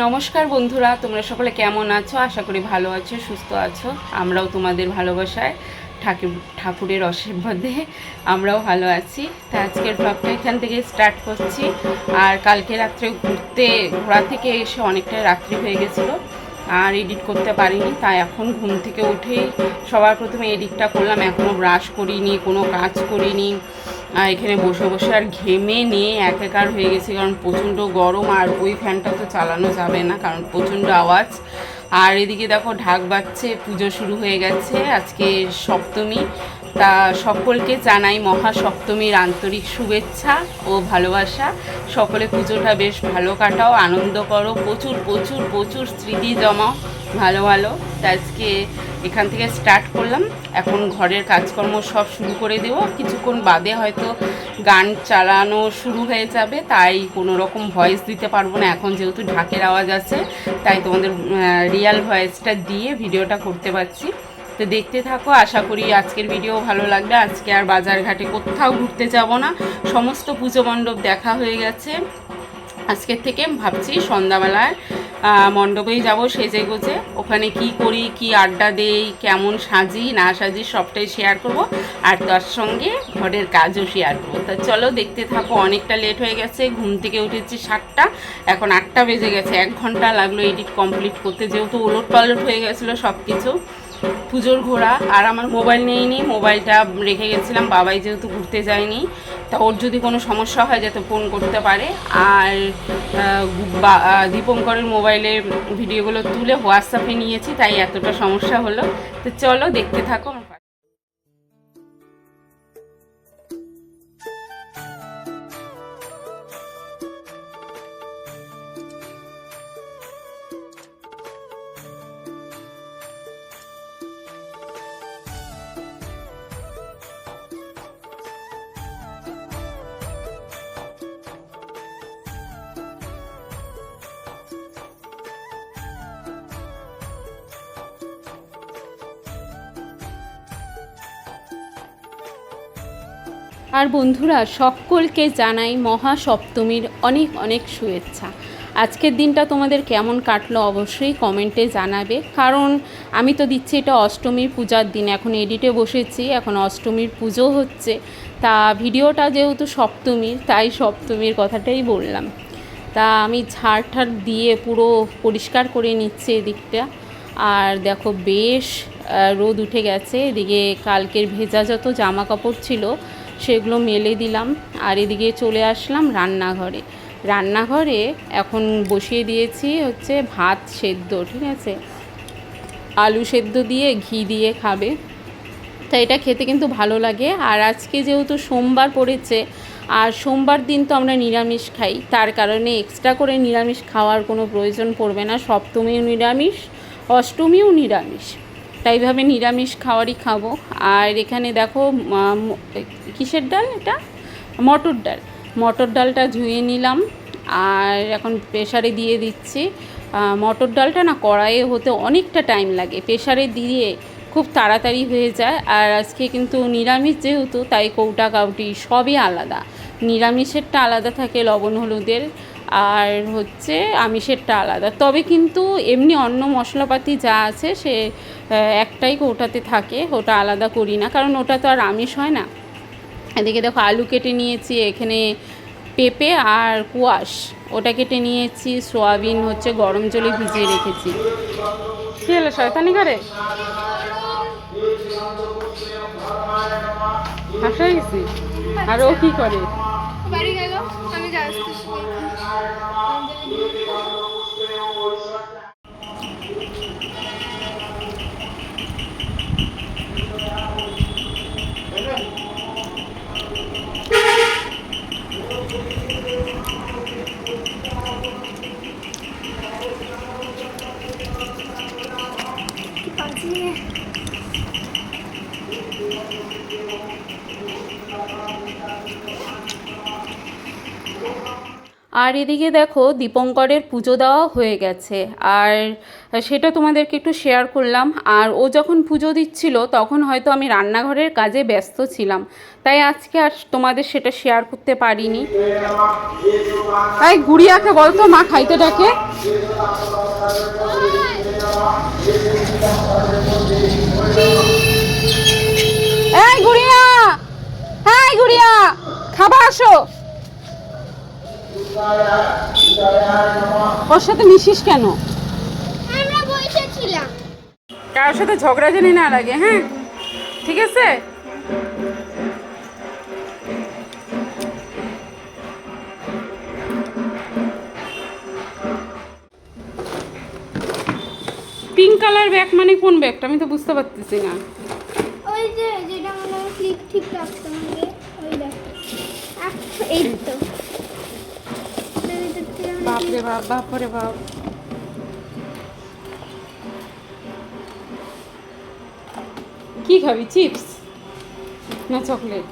নমস্কার বন্ধুরা, তোমরা সকলে কেমন আছো? আশা করি ভালো আছো, সুস্থ আছো। আমরাও তোমাদের ভালোবাসায়, ঠাকুর, ঠাকুরের আশীর্বাদে আমরাও ভালো আছি। তা আজকের ব্লগটা এখান থেকে স্টার্ট করছি। আর কালকে রাত্রে ঘুরতে, ঘোরা থেকে এসে অনেকটা রাত্রি হয়ে গেছিল। আর এডিট করতে পারিনি, তাই এখন ঘুম থেকে উঠেই সবার প্রথমে এডিটটা করলাম। এখনও ব্রাশ করিনি, কোনো কাজ করিনি। এখানে বসে বসে আর ঘেমে নিয়ে একাকার হয়ে গেছে, কারণ প্রচণ্ড গরম আর ওই ফ্যানটা তো চালানো যাবে না, কারণ প্রচণ্ড আওয়াজ। আর এদিকে দেখো ঢাক বাজছে, পুজো শুরু হয়ে গেছে, আজকে সপ্তমী। তা সকলকে জানাই মহা সপ্তমীর আন্তরিক শুভেচ্ছা ও ভালোবাসা। সকলে পুজোটা বেশ ভালো কাটাও, আনন্দ করো, প্রচুর প্রচুর প্রচুর স্মৃতি জমাও, ভালো ভালো। আজকে এখান থেকে স্টার্ট করলাম। এখন ঘরের কাজকর্ম সব শুরু করে দেবো। কিছুক্ষণ বাদে হয়তো গান চালানো শুরু হয়ে যাবে, তাই কোনো রকম ভয়েস দিতে পারব না। এখন যেহেতু ঢাকের আওয়াজ আছে, তাই তোমাদের রিয়াল ভয়েসটা দিয়ে ভিডিওটা করতে পারছি। তো দেখতে থাকো, আশা করি আজকের ভিডিও ভালো লাগবে। আজকে আর বাজার ঘাটে কোথাও ঘুরতে যাব না। সমস্ত পুজো মণ্ডপ দেখা হয়ে গেছে। আজকের থেকে ভাবছি সন্ধ্যাবেলায় মণ্ডপেই যাব সেজে গুজে। ওখানে কি করি, কি আড্ডা দেই, কেমন সাজি, না সাজি সবটাই শেয়ার করব। আর তার সঙ্গে ঘরের কাজও শেয়ার করব। তা চলো দেখতে থাকো, অনেকটা লেট হয়ে গেছে, ঘুম থেকে উঠেছি সাতটা। এখন আটটা বেজে গেছে, এক ঘণ্টা লাগল এডিট কমপ্লিট করতে। যেহেতু ওলট পালট হয়ে গেছিল সব কিছু পুজোর ঘোরা আর আমার মোবাইল নেইনি, মোবাইলটা রেখে গেছিলাম, বাবাই যেহেতু ঘুরতে যায়নি, তা ওর যদি কোনো সমস্যা হয় যাতে ফোন করতে পারে। আর দীপঙ্করের মোবাইলে ভিডিওগুলো তুলে হোয়াটসঅ্যাপে নিয়েছি, তাই এতটা সমস্যা হলো। তো চলো দেখতে থাকো আর বন্ধুরা, সকলকে জানাই মহা সপ্তমীর অনেক অনেক শুভেচ্ছা। আজকের দিনটা তোমাদের কেমন কাটলো অবশ্যই কমেন্টে জানাবে। কারণ আমি তো দিচ্ছি এটা অষ্টমীর পূজার দিন, এখন এডিটে বসেছি, এখন অষ্টমীর পুজো হচ্ছে। তা ভিডিওটা যেহেতু সপ্তমীর, তাই সপ্তমীর কথাটাই বললাম। তা আমি ঝাড় ঠাড় দিয়ে পুরো পরিষ্কার করে নিচ্ছি এদিকটা। আর দেখো বেশ রোদ উঠে গেছে, এদিকে কালকের ভেজা যত জামা কাপড় ছিল সেগুলো মেলে দিলাম আর এদিকে চলে আসলাম রান্নাঘরে। রান্নাঘরে এখন বসিয়ে দিয়েছি হচ্ছে ভাত সেদ্ধ, ঠিক আছে? আলু সেদ্ধ দিয়ে ঘি দিয়ে খাবে। তা এটা খেতে কিন্তু ভালো লাগে। আর আজকে যেহেতু সোমবার পড়েছে, আর সোমবার দিন তো আমরা নিরামিষ খাই, তার কারণে এক্সট্রা করে নিরামিষ খাওয়ার কোনো প্রয়োজন পড়বে না। সপ্তমীও নিরামিষ, অষ্টমীও নিরামিষ। তাই ভাবে নিরামিষ খাওয়ারই খাব। আর এখানে দেখো কিসের ডাল এটা? মটর ডাল। মটর ডালটা ধুয়ে নিলাম। আর এখন প্রেশারে দিয়ে দিচ্ছি। মটর ডালটা না কড়াইয়ে হতে অনেকটা টাইম লাগে। প্রেশারে দিয়ে খুব তাড়াতাড়ি হয়ে যায়। আর আজকে কিন্তু নিরামিষ যেহেতু, তাই কৌটা, কাউটি সবই আলাদা। নিরামিষেরটা আলাদা থাকে লবণ, হলুদের। আর হচ্ছে আমিষেরটা আলাদা। তবে কিন্তু এমনি অন্য মশলাপাতি যা আছে সে একটাই কৌটাতে থাকে, ওটা আলাদা করি না। কারণ ওটা তো আর আমিষ হয় না। এদিকে দেখো আলু কেটে নিয়েছি, এখানে পেঁপে আর কুয়াশ। ওটা কেটে নিয়েছি, সোয়াবিন হচ্ছে গরম জলে ভিজিয়ে রেখেছি। কি হলো, শয়তানি করে? আর ও কি করে? আর এদিকে দেখো দীপঙ্করের পুজো দেওয়া হয়ে গেছে। আর সেটা তোমাদেরকে একটু শেয়ার করলাম। আর ও যখন পুজো দিচ্ছিল, তখন হয়তো আমি রান্নাঘরের কাজে ব্যস্ত ছিলাম। তাই আজকে আর তোমাদের সেটা শেয়ার করতে পারিনি। তাই গুড়িয়াকে বলতো মা, খাইতে ডাকে। গুড়িয়া! হ্যাঁ গুড়িয়া! খাবার আসো। ওর সাথে মিশিস কেন? আমরা বসেছিলাম কারোর সাথে ঝগড়া জানি না লাগে হ্যাঁ? ঠিক আছে? পিঙ্ক কালার ব্যাগ মানে কোন ব্যাগটা আমি তো বুঝতে পারতেছি না। ওই যে যেটা মনে ঠিক রাখতে হবে ওই দেখ। আহ, এই তো। বাপরে বাপ বাপরে বাপ। কি খাবি? চিপস না চকলেট?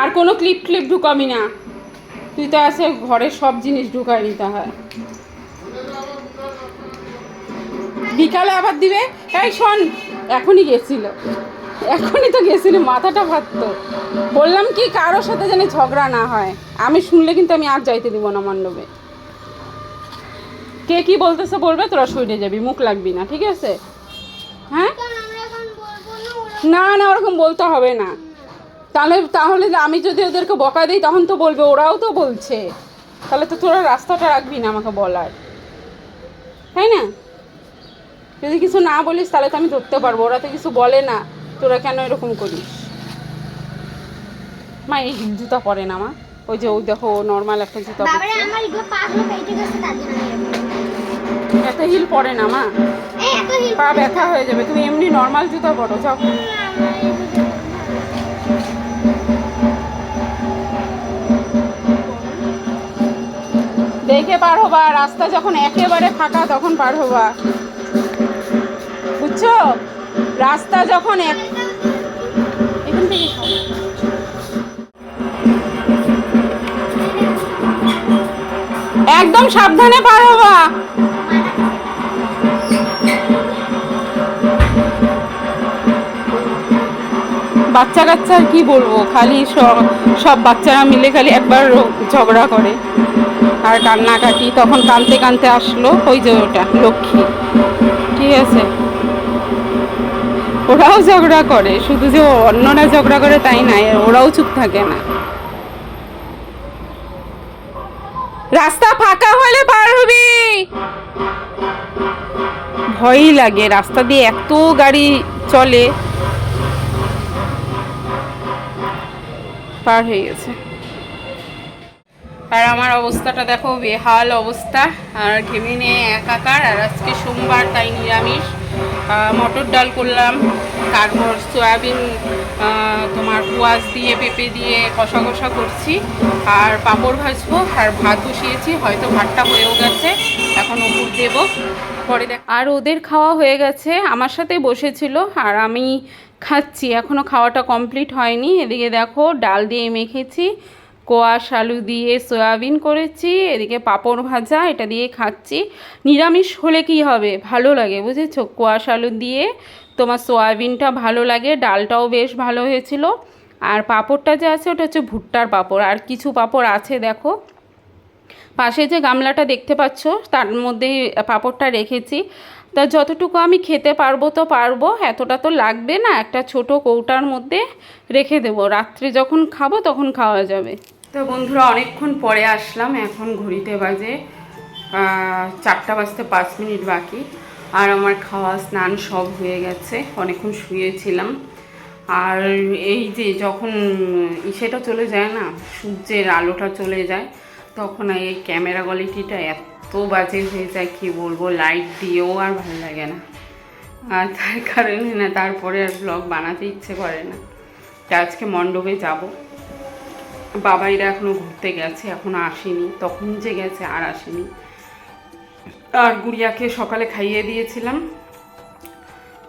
আর কোনো ক্লিপ ক্লিপ ঢুকাবি না। তুই তো আছে ঘরে সব জিনিস ঢুকাই নিতে হয় বিকালে আবার দিবে? এই শোন, এখনই গেছিল। এখনই তো গেছিল, মাথাটা ভাবতো বললাম কি, কারোর সাথে যেন ঝগড়া না হয়। আমি শুনলে কিন্তু আমি আর যাইতে দিব না মণ্ডপে। কে কি বলতেছে বলবে, তোরা সইরে যাবি, মুখ লাগবি না, ঠিক আছে? হ্যাঁ? না না, ওরকম বলতে হবে না। তাহলে তাহলে আমি যদি ওদেরকে বকা দিই, তখন তো বলবে, ওরাও তো বলছে। তাহলে তো তোরা রাস্তাটা রাখবি না আমাকে বলার। তাই না? যদি কিছু না বলিস, তাহলে তো আমি ধরতে পারব, ওরা তো কিছু বলে না। তোরা কেন এরকম করিস? মা এই হিল জুতা পরে না মা। ওই যে ওই দেখো নর্মাল একটা জুতা। এত হিল পরে না মা। পা ব্যথা হয়ে যাবে তুমি এমনি নর্মাল জুতা পরো যাও। দেখে পার হবা রাস্তা যখন একেবারে ফাঁকা তখন পার হবা। বুঝছ? রাস্তা যখন এক একদম সাবধানে পার হবা। বাচ্চা কাচ্চা কি বলব? খালি সব সব বাচ্চারা মিলে খালি একবার ঝগড়া করে। আর কান্নাকাটি তখন কানতে কানতে আসলো, ওই যে ওটা, লক্ষ্মী। ঠিক আছে? ওরাও ঝগড়া করে, শুধু যে অন্যরা ঝগড়া করে তাই না ওরাও চুপ থাকে না। রাস্তা ফাঁকা হলে পার হবি! ভয়ই লাগে, রাস্তা দিয়ে এত গাড়ি চলে, পার হয়ে গেছে। আর আমার অবস্থাটা দেখো, বেহাল অবস্থা। আর ঘেমে নিয়ে একাকার। আর আজকে সোমবার, তাই নিরামিষ। মটর ডাল করলাম তারপর সয়াবিন তোমার পেঁয়াজ দিয়ে, পেঁপে দিয়ে কষা কষা করছি। আর পাঁপড় ভাজবো। আর ভাত বসিয়েছি, হয়তো ভাতটা হয়েও গেছে। এখন উপর দেবো। পরে দেখ আর ওদের খাওয়া হয়ে গেছে। আমার সাথে বসেছিল, আর আমি খাচ্ছি। এখনও খাওয়াটা কমপ্লিট হয়নি। এদিকে দেখো, ডাল দিয়ে মেখেছি। কোয়াশ আলু দিয়ে সয়াবিন করেছি, এদিকে পাঁপড় ভাজা, এটা দিয়ে খাচ্ছি। নিরামিষ হলে কি হবে? ভালো লাগে, বুঝেছ? কোয়াশ আলু দিয়ে তোমার সয়াবিনটা ভালো লাগে, ডালটাও বেশ ভালো হয়েছিল। আর পাঁপড়টা যে আছে, ওটা হচ্ছে ভুট্টার পাঁপড়। আর কিছু পাঁপড় আছে, দেখো। পাশে যে গামলাটা দেখতে পাচ্ছ, তার মধ্যেই পাঁপড়টা রেখেছি। তা যতটুকু আমি খেতে পারব তো পারব, এতটা তো লাগবে না। একটা ছোট কৌটার মধ্যে রেখে দেবো। রাত্রে যখন খাব, তখন খাওয়া যাবে। তো বন্ধুরা, অনেকক্ষণ পরে আসলাম। এখন ঘড়িতে বাজে চারটা বাজতে পাঁচ মিনিট বাকি। আর আমার খাওয়া, স্নান সব হয়ে গেছে। অনেকক্ষণ শুয়েছিলাম। আর এই যে যখন ইসেটা চলে যায় না, সূর্যের আলোটা চলে যায়, তখন এই ক্যামেরা কোয়ালিটিটা এত বাজে হয়ে যায়, কি বলব লাইট দিয়েও আর ভালো লাগে না। আর তার কারণে না, তারপরে আর ব্লগ বানাতে ইচ্ছে করে না। আজকে মণ্ডপে যাব। বাবাইরা এখনও ঘুরতে গেছে এখনও আসেনি, তখন যে গেছে আর আসেনি। আর গুড়িয়াকে সকালে খাইয়ে দিয়েছিলাম।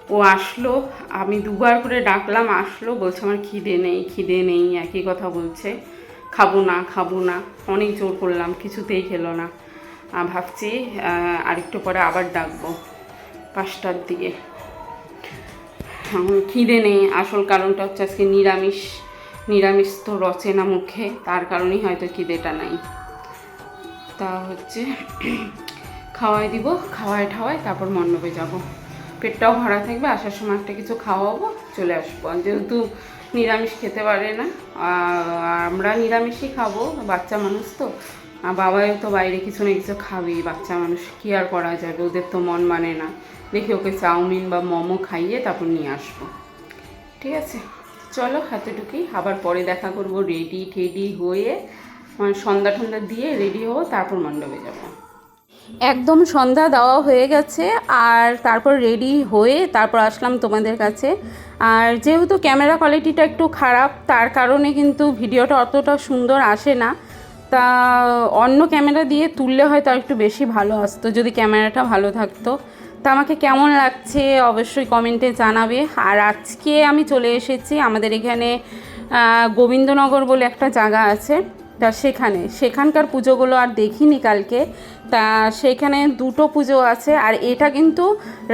ও আসলো, আমি দুবার করে ডাকলাম, আসলো, বলছে আমার খিদে নেই খিদে নেই, একই কথা বলছে। খাব না খাব না, অনেক জোর করলাম, কিছুতেই খেলো না। ভাবছি আরেকটু পরে আবার ডাকবো, পাঁচটার দিকে। এখন খিদে নেই, আসল কারণটা হচ্ছে আজকে নিরামিষ। নিরামিষ তো রচে না মুখে, তার কারণেই হয়তো খিদেটা নাই। তা হচ্ছে, খাওয়াই দিব খাওয়াই ঠাওয়াই তারপর মণ্ডপে যাব। পেটটাও ভরা থাকবে, আসার সময় একটা কিছু খাওয়াবো, চলে আসব। যেহেতু নিরামিষ খেতে পারে না আমরা নিরামিষই খাব, বাচ্চা মানুষ তো। আর বাবাও তো বাইরে কিছু না কিছু খাবেই বাচ্চা মানুষ, কি আর করা যাবে? ওদের তো মন মানে না। দেখি ওকে চাউমিন বা মোমো খাইয়ে তারপর নিয়ে আসব। ঠিক আছে? চলো হাতেটুকুই আবার পরে দেখা করব রেডি টেডি হয়ে মানে সন্ধ্যা টন্ধা দিয়ে রেডি হব, তারপর মণ্ডপে যাব। একদম সন্ধ্যা দেওয়া হয়ে গেছে, আর তারপর রেডি হয়ে তারপর আসলাম তোমাদের কাছে। আর যেহেতু ক্যামেরা কোয়ালিটিটা একটু খারাপ, তার কারণে কিন্তু ভিডিওটা অতটা সুন্দর আসে না। তা অন্য ক্যামেরা দিয়ে তুললে হয়তো একটু বেশি ভালো আসতো, যদি ক্যামেরাটা ভালো থাকতো। তা আমাকে কেমন লাগছে অবশ্যই কমেন্টে জানাবে। আর আজকে আমি চলে এসেছি আমাদের এখানে গোবিন্দনগর বলে একটা জায়গা আছে। তা সেখানে, সেখানকার পুজোগুলো আর দেখিনি কালকে। তা সেখানে দুটো পুজো আছে, আর এটা কিন্তু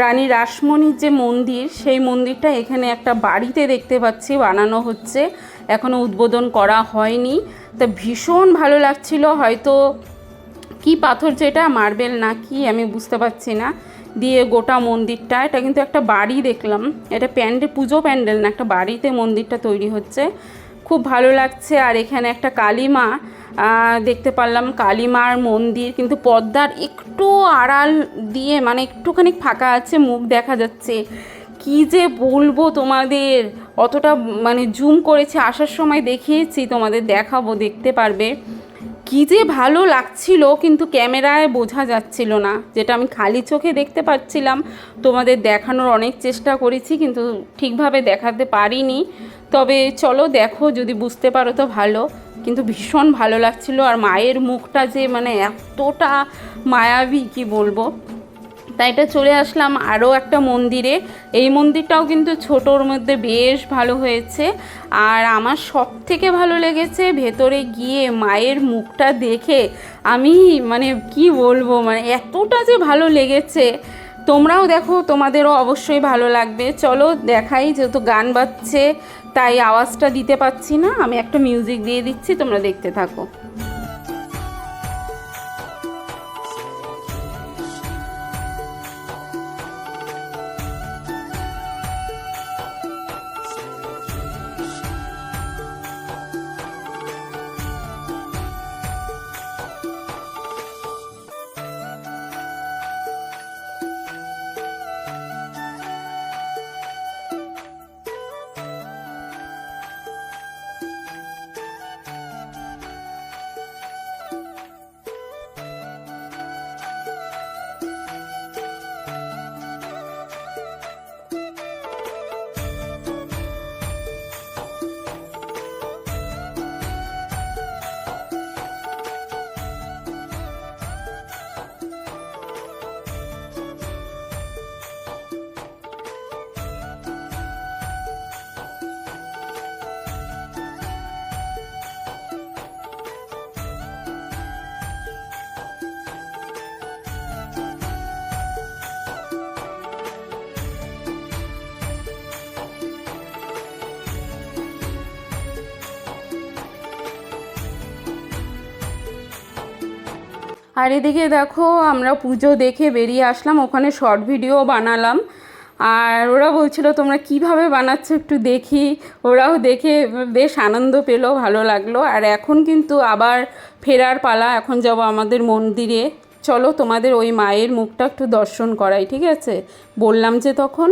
রানী রাসমণির যে মন্দির, সেই মন্দিরটা এখানে একটা বাড়িতে দেখতে পাচ্ছি, বানানো হচ্ছে। এখনও উদ্বোধন করা হয়নি। তা ভীষণ ভালো লাগছিল, হয়তো কি পাথর যেটা মার্বেল না কি, আমি বুঝতে পারছি না। দিয়ে গোটা মন্দিরটা, এটা কিন্তু একটা বাড়ি দেখলাম। এটা প্যান্ডেল পুজো প্যান্ডেল না, একটা বাড়িতে মন্দিরটা তৈরি হচ্ছে। খুব ভালো লাগছে। আর এখানে একটা কালীমা দেখতে পারলাম। কালীমার মন্দির, কিন্তু পর্দার একটু আড়াল দিয়ে মানে একটুখানি ফাঁকা আছে, মুখ দেখা যাচ্ছে। কি যে বলব তোমাদের? অতটা মানে জুম করেছে, আসার সময় দেখিয়েছি, তোমাদের দেখাবো, দেখতে পারবে। কি যে ভালো লাগছিল, কিন্তু ক্যামেরায় বোঝা যাচ্ছিল না। যেটা আমি খালি চোখে দেখতে পাচ্ছিলাম, তোমাদের দেখানোর অনেক চেষ্টা করেছি, কিন্তু ঠিকভাবে দেখাতে পারিনি। তবে চলো দেখো, যদি বুঝতে পারো তো ভালো। কিন্তু ভীষণ ভালো লাগছিল, আর মায়ের মুখটা যে মানে এতটা মায়াবী, কি বলব? তাই এটা চলে আসলাম আরও একটা মন্দিরে। এই মন্দিরটাও কিন্তু ছোটোর মধ্যে বেশ ভালো হয়েছে। আর আমার সব থেকে ভালো লেগেছে ভেতরে গিয়ে মায়ের মুখটা দেখে। আমি মানে কি বলব মানে এতটা যে ভালো লেগেছে। তোমরাও দেখো, তোমাদেরও অবশ্যই ভালো লাগবে। চলো দেখাই যেহেতু গান বাজছে, তাই আওয়াজটা দিতে পাচ্ছি না। আমি একটা মিউজিক দিয়ে দিচ্ছি, তোমরা দেখতে থাকো। আর এদিকে দেখো, আমরা পুজো দেখে বেরিয়ে আসলাম, ওখানে শর্ট ভিডিও বানালাম। আর ওরা বলছিল, তোমরা কীভাবে বানাচ্ছ একটু দেখি। ওরাও দেখে বেশ আনন্দ পেল, ভালো লাগল। আর এখন কিন্তু আবার ফেরার পালা, এখন যাব আমাদের মন্দিরে। চলো তোমাদের ওই মায়ের মুখটা একটু দর্শন করাই, ঠিক আছে? বললাম যে তখন।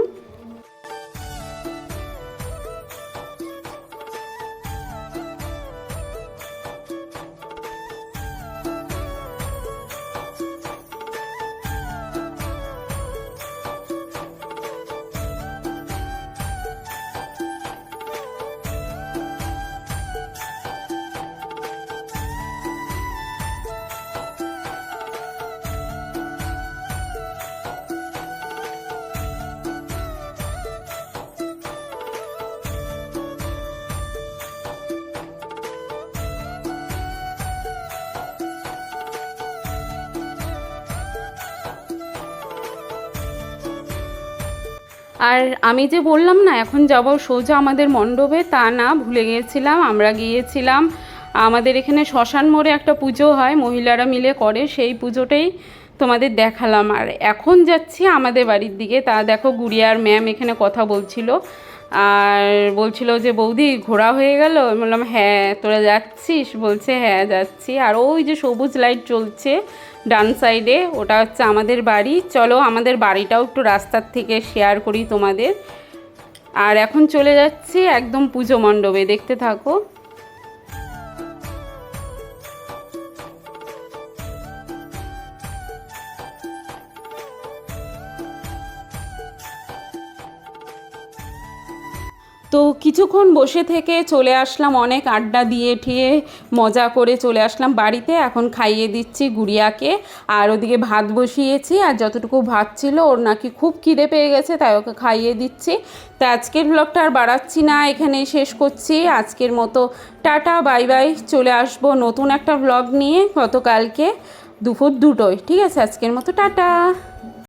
আর আমি যে বললাম না, এখন যাব সোজা আমাদের মণ্ডপে, তা না, ভুলে গিয়েছিলাম, আমরা গিয়েছিলাম। আমাদের এখানে শ্মশান মোড়ে একটা পুজো হয়, মহিলারা মিলে করে, সেই পুজোটাই তোমাদের দেখালাম। আর এখন যাচ্ছি আমাদের বাড়ির দিকে, তা দেখো, গুড়িয়ার ম্যাম এখানে কথা বলছিল। আর বলছিল যে, বৌদি, ঘোরা হয়ে গেল? বললাম হ্যাঁ তোরা যাচ্ছিস? বলছে হ্যাঁ যাচ্ছি। আর ওই যে সবুজ লাইট চলছে ডান সাইডে, ওটা হচ্ছে আমাদের বাড়ি। চলো, আমাদের বাড়িটাও একটু রাস্তার থেকে শেয়ার করি তোমাদের। আর এখন চলে যাচ্ছি একদম পুজো মণ্ডপে, দেখতে থাকো। তো কিছুক্ষণ বসে থেকে চলে আসলাম, অনেক আড্ডা দিয়ে ঠিয়ে মজা করে চলে আসলাম বাড়িতে। এখন খাইয়ে দিচ্ছি গুড়িয়াকে। আর ওদিকে ভাত বসিয়েছি, আর যতটুকু ভাত ছিল ওর নাকি খুব খিদে পেয়ে গেছে, তাই ওকে খাইয়ে দিচ্ছি। তো আজকের ব্লগটা আর বাড়াচ্ছি না, এখানেই শেষ করছি। আজকের মতো টাটা, বাই বাই। চলে আসব নতুন একটা ব্লগ নিয়ে গতকালকে দুপুর দুটোয়। ঠিক আছে, আজকের মতো টাটা।